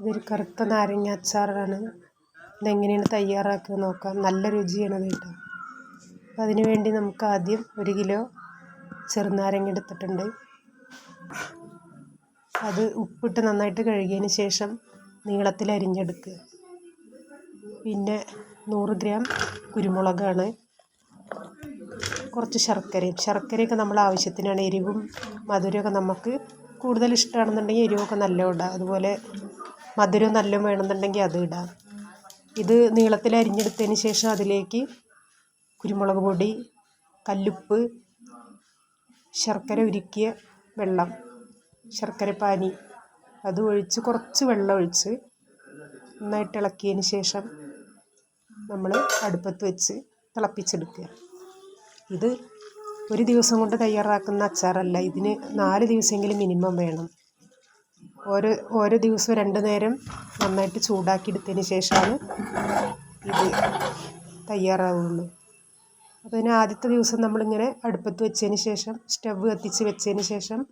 ഇതൊരു കറുത്ത നാരങ്ങ അച്ചാറാണ്. ഇതെങ്ങനെയാണ് തയ്യാറാക്കുക നോക്കാം. നല്ല രുചിയാണ് കേട്ടോ. അപ്പോൾ അതിന് വേണ്ടി നമുക്ക് ആദ്യം ഒരു കിലോ ചെറുനാരങ്ങ എടുത്തിട്ടുണ്ട്. അത് ഉപ്പിട്ട് നന്നായിട്ട് കഴുകിയതിന് ശേഷം നീളത്തിൽ അരിഞ്ഞെടുക്കുക. പിന്നെ നൂറ് ഗ്രാം കുരുമുളകാണ്. കുറച്ച് ശർക്കരയും. ശർക്കരയൊക്കെ നമ്മൾ ആവശ്യത്തിനാണ്. എരിവും മധുരമൊക്കെ നമുക്ക് കൂടുതൽ ഇഷ്ടമാണെന്നുണ്ടെങ്കിൽ എരിവൊക്കെ നല്ല ഇടാം. അതുപോലെ മധുരം നല്ല വേണമെന്നുണ്ടെങ്കിൽ അത് ഇടാം. ഇത് നീളത്തിൽ അരിഞ്ഞെടുത്തതിന് ശേഷം അതിലേക്ക് കുരുമുളക് പൊടി കല്ലുപ്പ് ശർക്കര ഉരുക്കിയ വെള്ളം ശർക്കരപ്പാനി അത് ഒഴിച്ച് കുറച്ച് വെള്ളം ഒഴിച്ച് നന്നായിട്ട് ഇളക്കിയതിന് ശേഷം നമ്മൾ അടുപ്പത്ത് വെച്ച് തിളപ്പിച്ചെടുക്കുക. ഇത് ഒരു ദിവസം കൊണ്ട് തയ്യാറാക്കുന്ന അച്ചാറല്ല. ഇതിന് നാല് ദിവസമെങ്കിലും മിനിമം വേണം. ഓരോ ഓരോ ദിവസവും രണ്ട് നേരം നന്നായിട്ട് ചൂടാക്കി എടുത്തതിന് ശേഷമാണ് ഇത് തയ്യാറാവുള്ളൂ. അപ്പോൾ അതിന് ആദ്യത്തെ ദിവസം നമ്മളിങ്ങനെ അടുപ്പത്ത് വെച്ചതിന് ശേഷം സ്റ്റവ് കത്തിച്ച് വെച്ചതിന് ശേഷം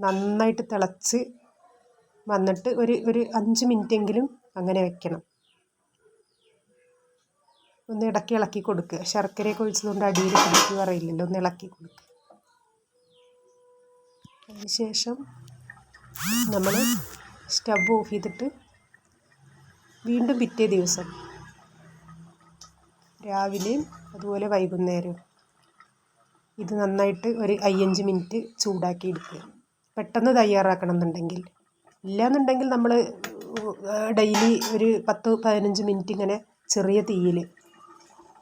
നന്നായിട്ട് തിളച്ച് വന്നിട്ട് ഒരു ഒരു അഞ്ച് മിനിറ്റെങ്കിലും അങ്ങനെ വെക്കണം. ഒന്ന് ഇടയ്ക്ക് ഇളക്കി കൊടുക്കുക. ശർക്കരയൊക്കെ ഒഴിച്ചതുകൊണ്ട് അടിയിൽ പിടിക്കുക അറിയില്ലല്ലോ ഒന്ന് ഇളക്കി കൊടുക്കുക. അതിന് ശേഷം നമ്മൾ സ്റ്റവ് ഓഫ് ചെയ്തിട്ട് വീണ്ടും പിറ്റേ ദിവസം രാവിലെയും അതുപോലെ വൈകുന്നേരവും ഇത് നന്നായിട്ട് ഒരു അയ്യഞ്ച് മിനിറ്റ് ചൂടാക്കി എടുക്കുക. പെട്ടെന്ന് തയ്യാറാക്കണം എന്നുണ്ടെങ്കിൽ. ഇല്ലയെന്നുണ്ടെങ്കിൽ നമ്മൾ ഡെയിലി ഒരു പത്ത് പതിനഞ്ച് മിനിറ്റ് ഇങ്ങനെ ചെറിയ തീയിൽ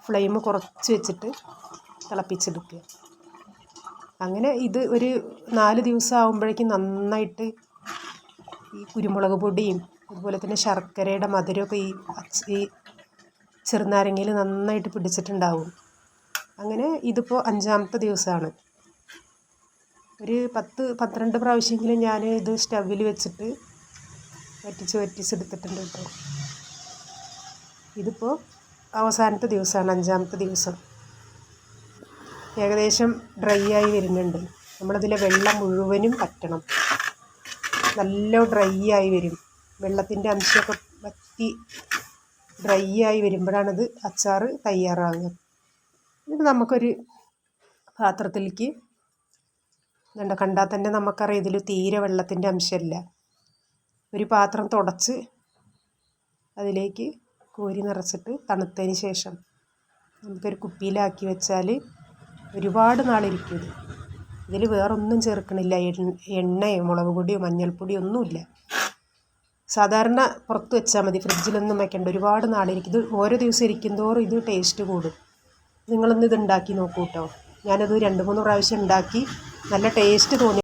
ഫ്ലെയിം കുറച്ച് വെച്ചിട്ട് തിളപ്പിച്ചെടുക്കുക. അങ്ങനെ ഇത് ഒരു നാല് ദിവസം ആകുമ്പോഴേക്കും നന്നായിട്ട് ഈ കുരുമുളക് പൊടിയും അതുപോലെ തന്നെ ശർക്കരയുടെ മധുരമൊക്കെ ഈ ഈ ചെറുനാരങ്ങയിൽ നന്നായിട്ട് പിടിച്ചിട്ടുണ്ടാവും. അങ്ങനെ ഇതിപ്പോൾ അഞ്ചാമത്തെ ദിവസമാണ്. ഒരു പത്ത് പന്ത്രണ്ട് പ്രാവശ്യമെങ്കിലും ഞാൻ ഇത് സ്റ്റവിൽ വെച്ചിട്ട് വറ്റിച്ച് വറ്റിച്ചെടുത്തിട്ടുണ്ട് കേട്ടോ. ഇതിപ്പോൾ അവസാനത്തെ ദിവസമാണ് അഞ്ചാമത്തെ ദിവസം. ഏകദേശം ഡ്രൈ ആയി വരുന്നുണ്ട്. നമ്മളതിലെ വെള്ളം മുഴുവനും പറ്റണം നല്ല ഡ്രൈ ആയി വരും. വെള്ളത്തിന്റെ അംശമൊക്കെ വറ്റി ഡ്രൈ ആയി വരുമ്പോഴാണത് അച്ചാർ തയ്യാറാവുക. എന്നിട്ട് നമുക്കൊരു പാത്രത്തിലേക്ക് ഇതുണ്ട്. കണ്ടാൽ തന്നെ നമുക്കറിയാം ഇതിൽ തീരെ വെള്ളത്തിന്റെ അംശമില്ല. ഒരു പാത്രം തുടച്ച് അതിലേക്ക് കോരി നിറച്ചിട്ട് തണുത്തതിന് ശേഷം നമുക്കൊരു കുപ്പിയിലാക്കി വെച്ചാൽ ഒരുപാട് നാളിരിക്കും ഇത്. ഇതിൽ വേറൊന്നും ചേർക്കണില്ല. എണ്ണയോ മുളക് പൊടിയോ മഞ്ഞൾപ്പൊടിയോ ഒന്നുമില്ല. സാധാരണ പുറത്ത് വെച്ചാൽ മതി. ഫ്രിഡ്ജിലൊന്നും വെക്കേണ്ട. ഒരുപാട് നാളിരിക്കും. ഇത് ഓരോ ദിവസം ഇരിക്കും തോറും ഇത് ടേസ്റ്റ് കൂടും. നിങ്ങളൊന്ന് ഇത് ഉണ്ടാക്കി നോക്കൂ കേട്ടോ. ഞാനത് രണ്ട് മൂന്ന് പ്രാവശ്യം ഉണ്ടാക്കി. നല്ല ടേസ്റ്റ് തോന്നി